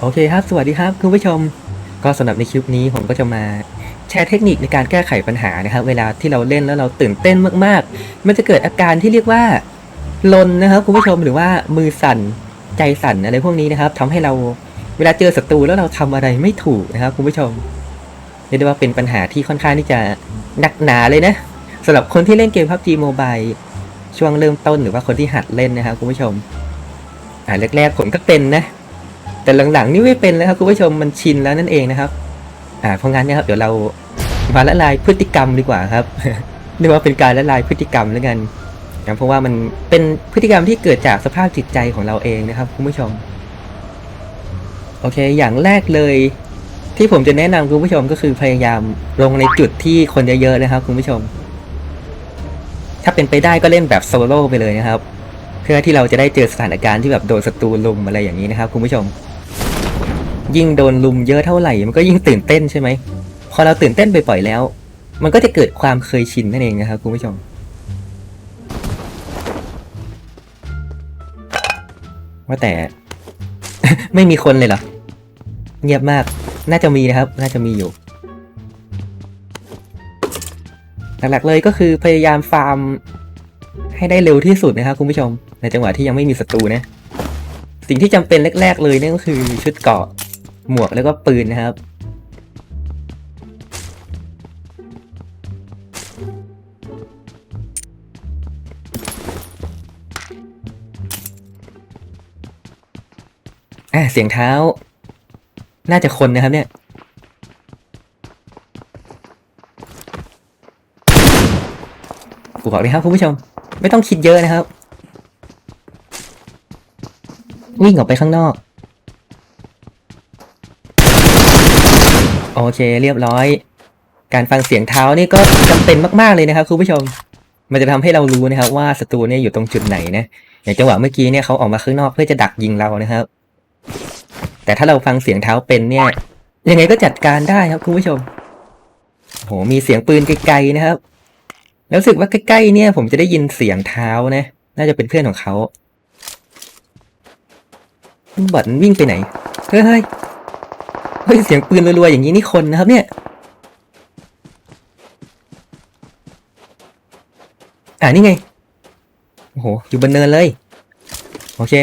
โอเคครับ สวัสดีครับคุณผู้ชม ก็สำหรับในคลิปนี้ผมก็จะมาแชร์เทคนิคในการแก้ไขปัญหานะครับ เวลาที่เราเล่นแล้วเราตื่นเต้นมากๆ มันจะเกิดอาการที่เรียกว่าลนนะครับคุณผู้ชมหรือว่ามือสั่นใจสั่นอะไรพวกนี้นะครับทำให้เราเวลาเจอศัตรูแล้วเราทำอะไรไม่ถูกนะครับคุณผู้ชมเรียกได้ว่าเป็นปัญหาที่ค่อนข้างที่จะหนักหนาเลยนะสำหรับคนที่เล่นเกม PUBG Mobile ช่วงเริ่มต้นหรือว่าคนที่หัดเล่นนะครับคุณผู้ชมอ่าแรกๆผมก็เป็นนะ แต่หลังๆนี่ไม่เป็นแล้วครับคุณผู้ชมมันชินแล้วนั่นเองนะครับ อ่าเพราะงั้นนะครับเดี๋ยวเรามาละลายพฤติกรรมดีกว่าครับเรียกว่าเป็นการละลายพฤติกรรมแล้วกันนะเพราะว่ามันเป็นพฤติกรรมที่เกิดจากสภาพจิตใจของเราเองนะครับคุณผู้ชม โอเค อย่างแรกเลย ที่ผมจะแนะนำคุณผู้ชมก็คือพยายามลงในจุดที่คนเยอะๆนะครับ คุณผู้ชม ถ้าเป็นไปได้ก็เล่นแบบโซโล่ไปเลยนะครับ เพื่อที่เราจะได้เจอสถานการณ์ที่แบบโดนศัตรูลุมอะไรอย่างนี้นะครับ คุณผู้ชม ยิ่งโดนลุมเยอะเท่าไหร่ มันก็ยิ่งตื่นเต้นใช่ไหม พอเราตื่นเต้นไปปล่อยแล้ว มันก็จะเกิดความเคยชินนั่นเองนะครับคุณผู้ชม ว่าแต่ ไม่มีคนเลยเหรอ เงียบมาก น่าจะมีนะครับ น่าจะมีอยู่ หลักๆเลยก็คือพยายามฟาร์มให้ได้เร็วที่สุดนะครับคุณผู้ชม ในจังหวะที่ยังไม่มีศัตรูนะสิ่งที่จำเป็นแรก ๆ เลยนั่นก็คือชุดเกาะ หมวกแล้วก็ปืนนะครับ อะเสียงเท้า น่าจะคนนะครับเนี่ยกูบอกเลยครับคุณผู้ชม ไม่ต้องคิดเยอะนะครับ วิ่งออกไปข้างนอก โอเคเรียบร้อย การฟังเสียงเท้านี่ก็จำเป็นมากๆเลยนะครับคุณผู้ชม มันจะทำให้เรารู้นะครับ ว่าศัตรูเนี่ยอยู่ตรงจุดไหนนะอย่างจังหวะเมื่อกี้เนี่ยเขาออกมาข้างนอกเพื่อจะดักยิงเรานะครับ แต่ถ้าเราฟังเสียงเท้าเป็นเนี่ย ยังไงก็จัดการได้ครับคุณผู้ชมโหมีเสียงปืนไกลๆนะครับแล้วรู้สึกว่าใกล้ๆเนี่ยผมจะได้ยินเสียงเท้านะ น่าจะเป็นเพื่อนของเขาบอดมันวิ่งไปไหน เฮ้ย เฮ้ยเสียงปืนรัวๆอย่างนี้นี่คนนะครับเนี่ย อ่านี่ไง โอ้โห อยู่บนเนินเลย โอเค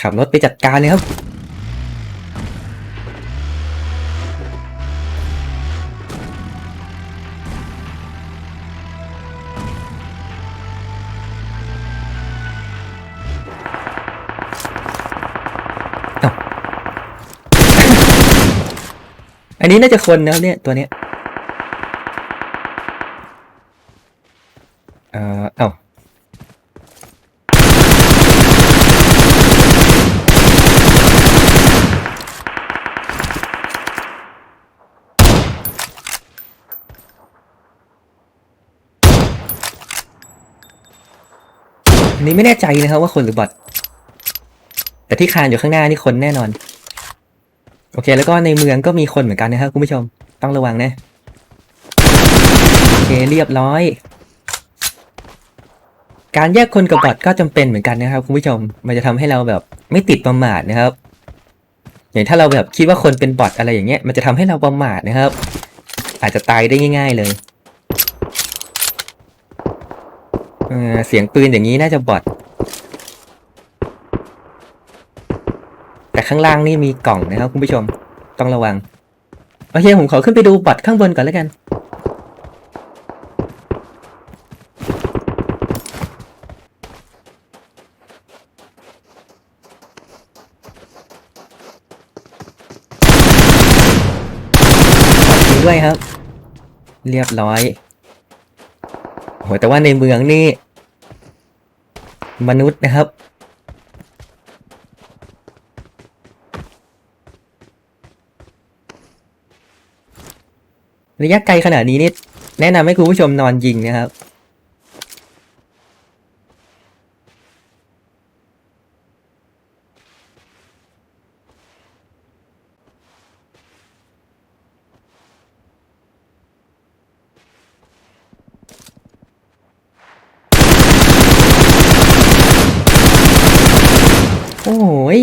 ขับรถไปจัดการเลยครับ นี้น่าจะคนนะครับเนี่ยตัวเนี้ยเอ่อเอ้าอันนี้ไม่แน่ใจนะครับว่าคนหรือบอทแต่ที่คานอยู่ข้างหน้านี่คนแน่นอน โอเค แล้วก็ในเมืองก็มีคนเหมือนกันนะครับคุณผู้ชมต้องระวังนะโอเคเรียบร้อย การแยกคนกับบอทก็จำเป็นเหมือนกันนะครับ คุณผู้ชมมันจะทำให้เราแบบไม่ติดประมาทนะครับอย่างถ้าเราแบบคิดว่าคนเป็นบอทอะไรอย่างเงี้ยมันจะทำให้เราประมาทนะครับ อาจจะตายได้ง่าย ๆเลยเเสียงปืนอย่างนี้น่าจะบอท แต่ข้างล่างนี่มีกล่องนะครับคุณผู้ชมต้องระวังโอเคผมขอขึ้นไปดูบอทข้างบนก่อนแล้วกันบคุณด้วยครับ เรียบร้อยโหแต่ว่าในเมืองนี่ มนุษย์นะครับ ระยะไกลขนาดนี้นี่แนะนำให้คุณผู้ชมนอนยิงนะครับ โอ้ย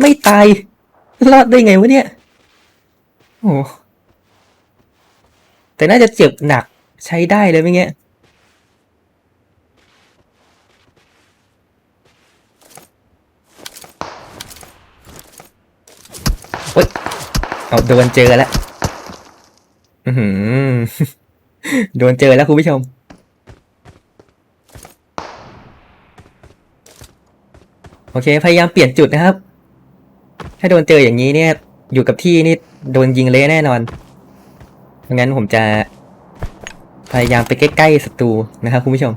ไม่ตาย รอดได้ไงวะเนี่ย โอ้ แต่น่าจะเจ็บหนักใช้ได้เลยไม่เงี้ยโอ๊ยเอาโดนเจอแล้วอือหือโดนเจอแล้วคุณผู้ชม โอเค พยายามเปลี่ยนจุดนะครับ ถ้าโดนเจออย่างนี้เนี่ย อยู่กับที่นี่โดนยิงเละแน่นอน งั้นผมจะ พยายามไปใกล้ๆศัตรูนะครับคุณผู้ชม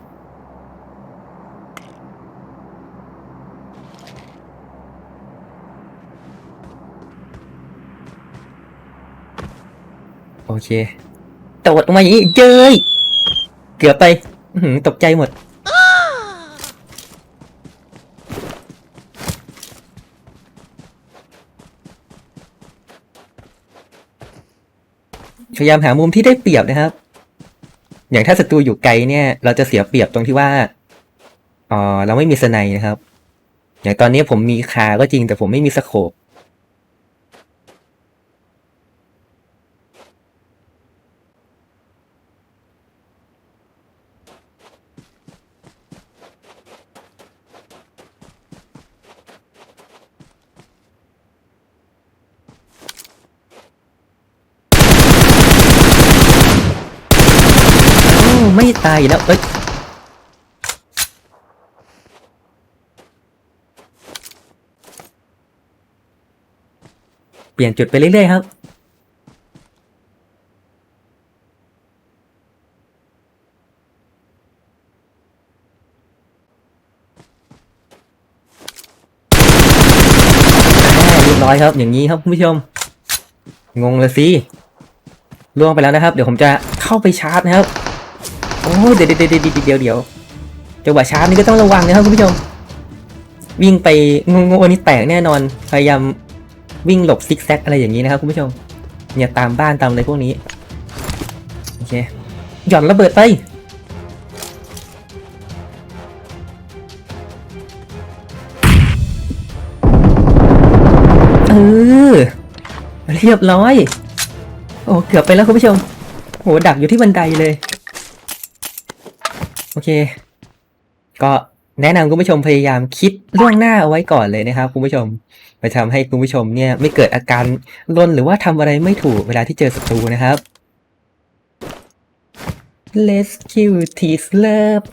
โอเคตดออกมาอย่างนี้เย้ยเกือบไปตกใจหมด พยายามหามุมที่ได้เปรียบนะครับ อย่างถ้าศัตรูอยู่ไกลเนี่ย เราจะเสียเปรียบตรงที่ว่าอ๋อเราไม่มีสไนด์นะครับ อย่างตอนนี้ผมมีคาก็จริงแต่ผมไม่มีสโคป ไม่ตายแล้ว เอ้ยเปลี่ยนจุดไปเรื่อยๆครับอ่าเรียบร้อยครับอย่างนี้ครับคุณผู้ชม งงเลยสิล่วงไปแล้วนะครับ เดี๋ยวผมจะเข้าไปชาร์จนะครับ โอ้เดี๋ยวเดี๋ยวเดี๋ยวเดี๋ยวเดี๋ยวจังหวะชาร์จนี่ก็ต้องระวังนะครับคุณผู้ชม วิ่งไปงงๆนี่แตกแน่นอน พยายามวิ่งหลบซิกแซกอะไรอย่างนี้นะครับคุณผู้ชมอย่าตามบ้านตามอะไรพวกนี้ โอเค หย่อนระเบิดไปเออเรียบร้อย โอ้ เกือบไปแล้วคุณผู้ชม โห ดักอยู่ที่บันไดเลย โอเค ก็แนะนำคุณผู้ชมพยายามคิดล่วงหน้าเอาไว้ก่อนเลยนะครับคุณผู้ชมไปทำให้คุณผู้ชมเนี่ยไม่เกิดอาการลนหรือว่าทำอะไรไม่ถูกเวลาที่เจอศัตรูนะครับ Let's kill this love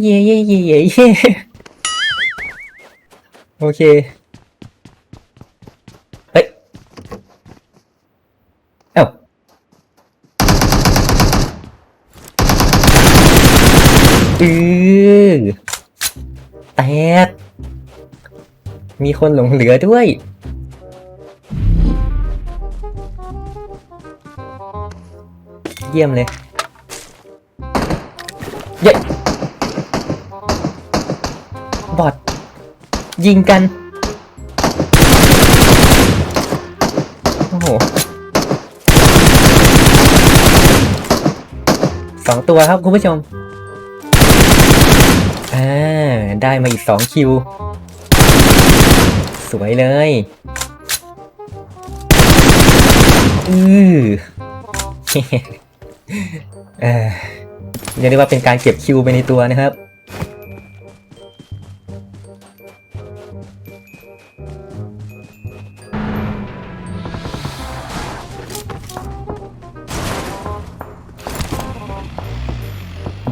เย่เย่เย่เย่เย่โอเค เฮ้ย เอ้า อือแตกมีคนหลงเหลือด้วย เยี่ยมเลย เย้บอดยิงกัน โอ้โหสองตัวครับคุณผู้ชม อ่า ได้มาอีกสองคิว สวยเลย อือเออเรียกได้ว่าเป็นการเก็บคิวไปในตัวนะครับ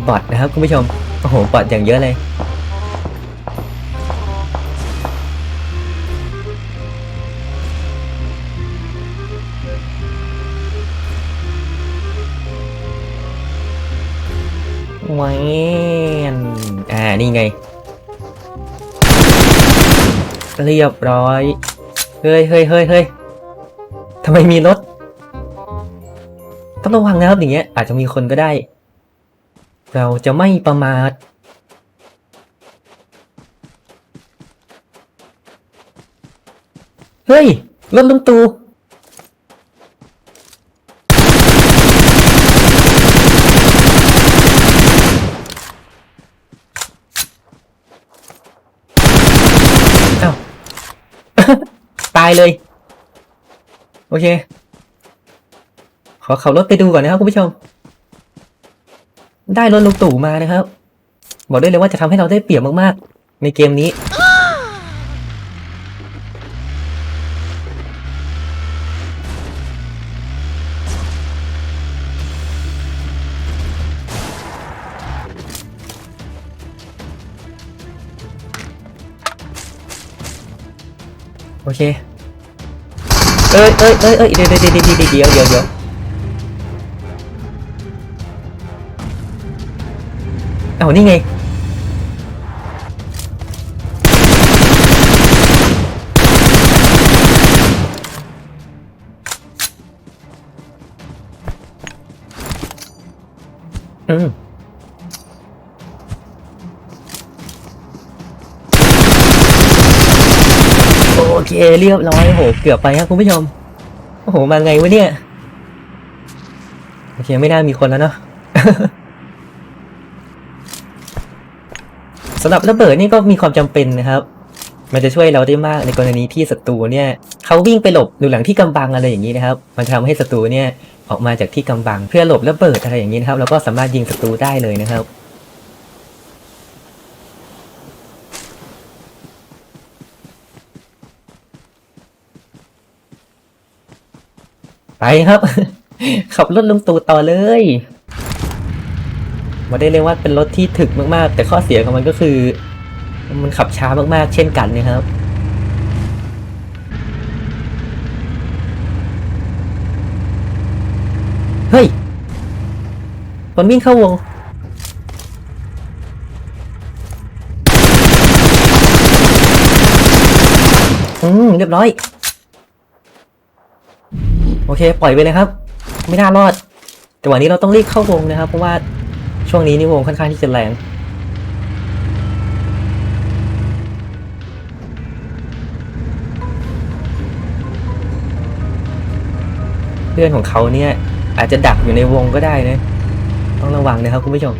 บอทนะครับคุณผู้ชม หบอทอย่างเยอะเลย แหวนอ่า นี่ไง เรียบร้อย เฮ้ยเฮ้ยเฮ้ยเฮ้ยทำไมมีรถ ต้องระวังนะครับอย่างเงี้ย อาจจะมีคนก็ได้ เราจะไม่ประมาท เฮ้ย รถลุงตูอ้าตายเลย โอเค ขอขับรถไปดูก่อนนะครับคุณผู้ชม ได้รถลุงตู่มานะครับ บอกได้เลยว่าจะทำให้เราได้เปรียบมากๆ ในเกมนี้ โอเค เอ้ยเอ้ยเอ้ยเอ้ยเดี๋ยวเดี๋ยวเดี๋ยวเดี๋ยวเดี๋ยว เอานี่ไงอืมโอเค เรียบร้อยโห เกือบไปครับคุณผู้ชม โอ้โห มาไงวะเนี่ย โอเค ไม่น่ามีคนแล้วเนาะ สำหรับระเบิดนี่ก็มีความจำเป็นนะครับ มันจะช่วยเราได้มากในกรณีที่ศัตรูเนี่ยเขาวิ่งไปหลบอยู่หลังที่กำบังอะไรอย่างนี้นะครับ มันทำให้ศัตรูเนี่ยออกมาจากที่กำบัง เพื่อหลบระเบิดอะไรอย่างนี้นะครับ แล้วก็สามารถยิงศัตรูได้เลยนะครับไปครับ ขับรถลงตูต่อเลย มาได้เรียกว่าเป็นรถที่ถึกมากๆ แต่ข้อเสียของมันก็คือ มันขับช้ามากๆ เช่นกันนะครับเฮ้ยคนวิ่งเข้าวงอืมเรียบร้อย โอเค ปล่อยไปเลยครับ ไม่น่ารอด แต่วันนี้เราต้องรีบเข้าวงนะครับ เพราะว่า ช่วงนี้นี่วงค่อนข้างที่จะแรงเพื่อนของเขาเนี่ย อาจจะดักอยู่ในวงก็ได้นะ ต้องระวังนะครับคุณผู้ชม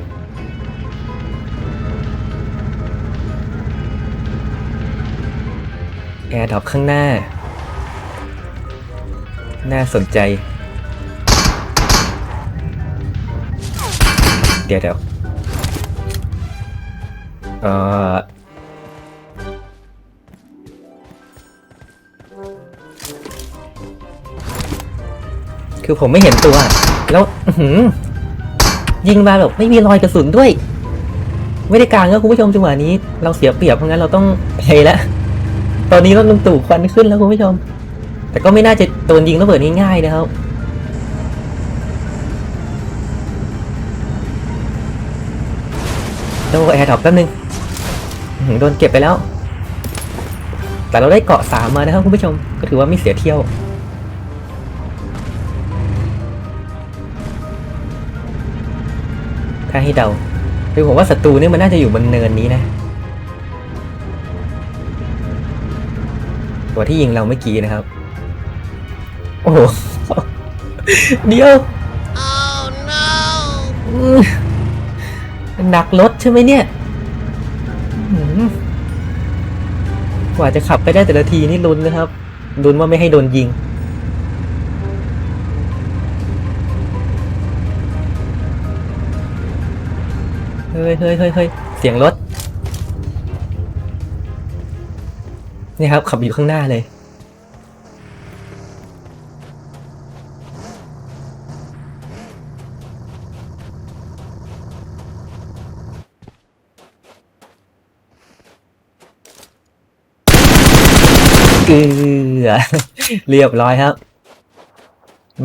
แอร์ดรอปข้างหน้า น่าสนใจ เดี๋ยวเดี๋ยวเอ่อคือผมไม่เห็นตัว แล้วหืยิงมาแบบไม่มีรอยกระสุนด้วย ไม่ได้กลางแล้วคุณผู้ชมจังหวะนี้ เราเสียเปรียบเพราะงั้นเราต้องเพลแล้วตอนนี้รถลุงตู่ควันขึ้นแล้วคุณผู้ชม แต่ก็ไม่น่าจะโดนยิงระเบิดง่ายๆนะครับ ดนแอร์ดรอปแป๊บนึงโดนเก็บไปแล้ว แต่เราได้เกาะสามมานะครับคุณผู้ชม ก็ถือว่าไม่เสียเที่ยว ถ้าให้เดาคือผมว่าศัตรูนี่มันน่าจะอยู่บนเนินนี้นะ ตัวที่ยิงเราเมื่อกี้นะครับ โอ้โห เดียว Oh no! หนักรถใช่ไหมเนี่ยกว่าจะขับไปได้แต่ละทีนี่ลุ้นนะครับลุ้นว่าไม่ให้โดนยิง เฮ้ยเฮ้ยเฮ้ยเฮ้ยเสียงรถ นี่ครับ ขับอยู่ข้างหน้าเลย เกลือเรียบร้อยครับ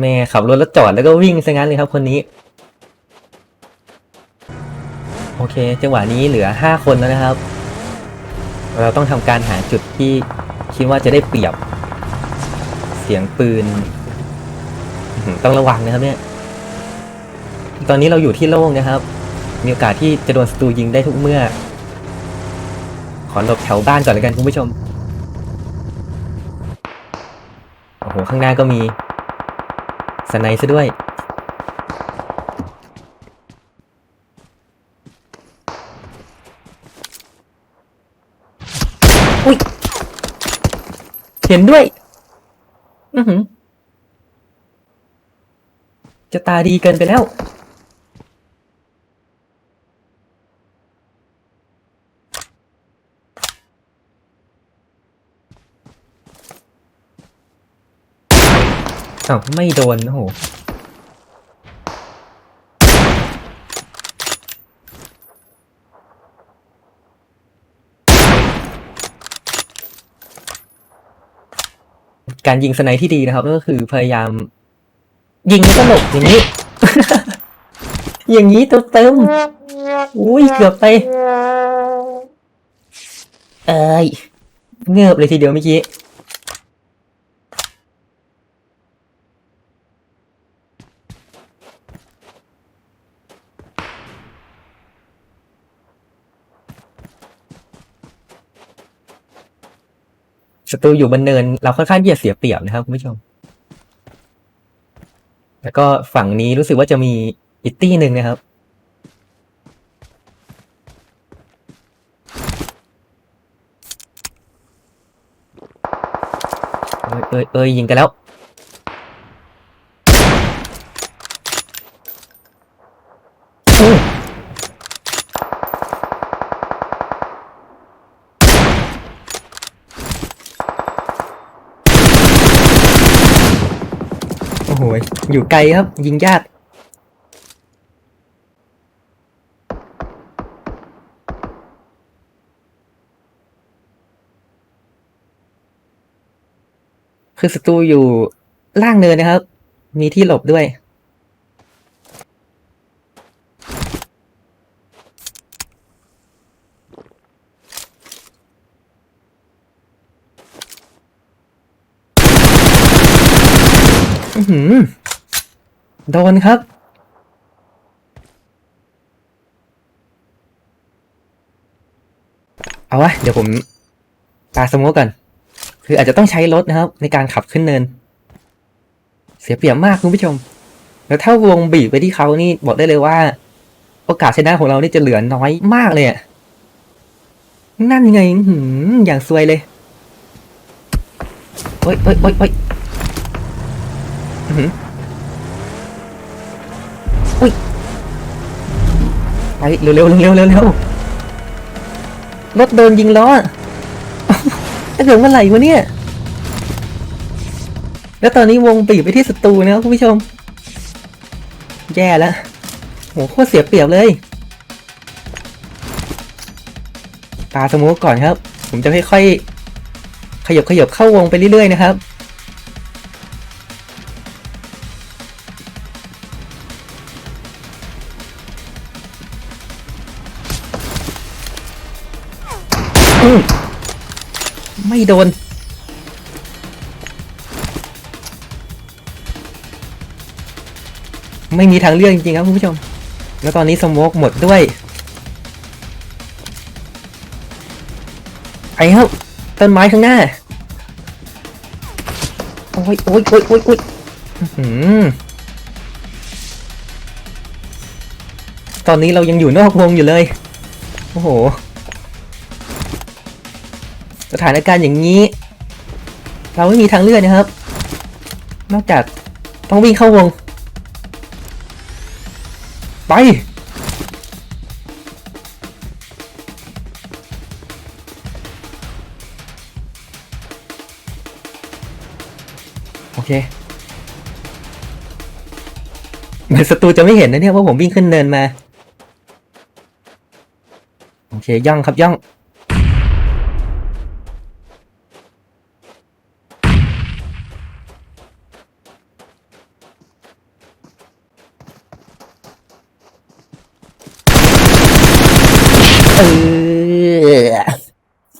แม่ขับรถแล้วจอดแล้วก็วิ่งซะงั้นเลยครับคนนี้ โอเค จังหวะนี้เหลือห้าคนแล้วนะครับ เราต้องทำการหาจุดที่คิดว่าจะได้เปรียบ เสียงปืน ต้องระวังนะครับเนี่ย ตอนนี้เราอยู่ที่โล่งนะครับ มีโอกาสที่จะโดนศัตรูยิงได้ทุกเมื่อ ขอหลบแถวบ้านก่อนเลยกันคุณผู้ชม โอ้โห ข้างหน้าก็มีสไนซ์ซะด้วย อุ้ย เห็นด้วย อือหือ จะตาดีเกินไปแล้ว อ้าวไม่โดนโอ้โหการยิงสไนที่ดีนะครับ ก็คือพยายาม ยิงแล้วก็หลบอย่างนี้ อย่างนี้ตัวเต็มอุ้ยเกือบไป เอ้ยเงือบเลยทีเดียวเมื่อกี้ ศัตรูอยู่บนเนิน เราค่อนข้างที่จะเสียเปรียบนะครับคุณผู้ชม แล้วก็ฝั่งนี้รู้สึกว่าจะมีอิตตี้หนึ่งนะครับ เอ้ยเอ้ยเอ้ยยิงกันแล้ว โอ้โหอยู่ไกลครับ ยิงยากคือศัตรูอยู่ล่างเนินนะครับ มีที่หลบด้วย หือโดนครับ เอาวะ เดี๋ยวผมปาสโมกก่อนคืออาจจะต้องใช้รถนะครับ ในการขับขึ้นเนิน เสียเปรียบมากคุณผู้ชม แล้วถ้าวงบีบไปที่เขานี่บอกได้เลยว่า โอกาสชนะของเรานี่จะเหลือน้อยมากเลยอะนั่นไงอื้อหืออย่างซวยเลย โอ๊ยโอ๊ยโอ๊ยโอ๊ย อื้อหืออุ้ยไปเร็วเร็วเร็วเร็วเร็วรถโดนยิงล้ออะจะถึงเมื่อไหร่วะเนี่ย แล้วตอนนี้วงบีบไปที่ศัตรูนะครับคุณผู้ชม แย่แล้วโหโคตรเสียเปรียบเลยตาสมูกก่อนครับ ผมจะค่อยๆ ขยับขยับเข้าวงไปเรื่อยๆนะครับ ไม่โดน ไม่มีทางเลือกจริงๆครับคุณผู้ชม แล้วตอนนี้สโมกหมดด้วยไอ้ครับต้นไม้ข้างหน้า โอ้ยโอ้ยโอ้ยโอ้ยโอ้ยอื้อหือตอนนี้เรายังอยู่นอกวงอยู่เลย โอ้โห สถานการณ์อย่างนี้ เราไม่มีทางเลือกนะครับ นอกจากต้องวิ่งเข้าวง ไป โอเคเหมือนศัตรูจะไม่เห็นนะเนี่ยว่าผมวิ่งขึ้นเนินมา โอเค ย่องครับย่อง เอ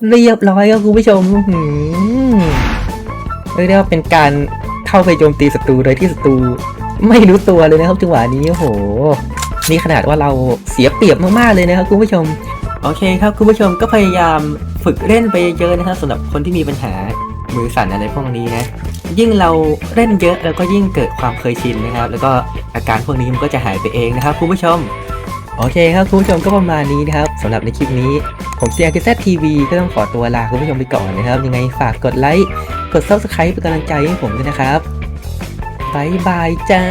อ เรียบร้อยครับคุณผู้ชมเรียกได้ว่าเป็นการเข้าไปโจมตีศัตรูโดยที่ศัตรูไม่รู้ตัวเลยนะครับจังหวะนี้โอ้โห นี่ขนาดว่าเราเสียเปรียบมากๆเลยนะครับคุณผู้ชม โอเคครับคุณผู้ชมก็พยายามฝึกเล่นไปเยอะนะครับสำหรับคนที่มีปัญหามือสั่นอะไรพวกนี้นะ ยิ่งเราเล่นเยอะแล้วก็ยิ่งเกิดความเคยชินนะครับ แล้วก็อาการพวกนี้มันก็จะหายไปเองนะครับคุณผู้ชม โอเคครับคุณผู้ชมก็ประมาณนี้นะครับสำหรับในคลิปนี้ ผมเซียกิซทีวีก็ต้องขอตัวลาคุณผู้ชมไปก่อนนะครับ ยังไงฝากกดไลค์ กดซับสไครป์เป็นกำลังใจให้ผมด้วยนะครับบายบายจ้า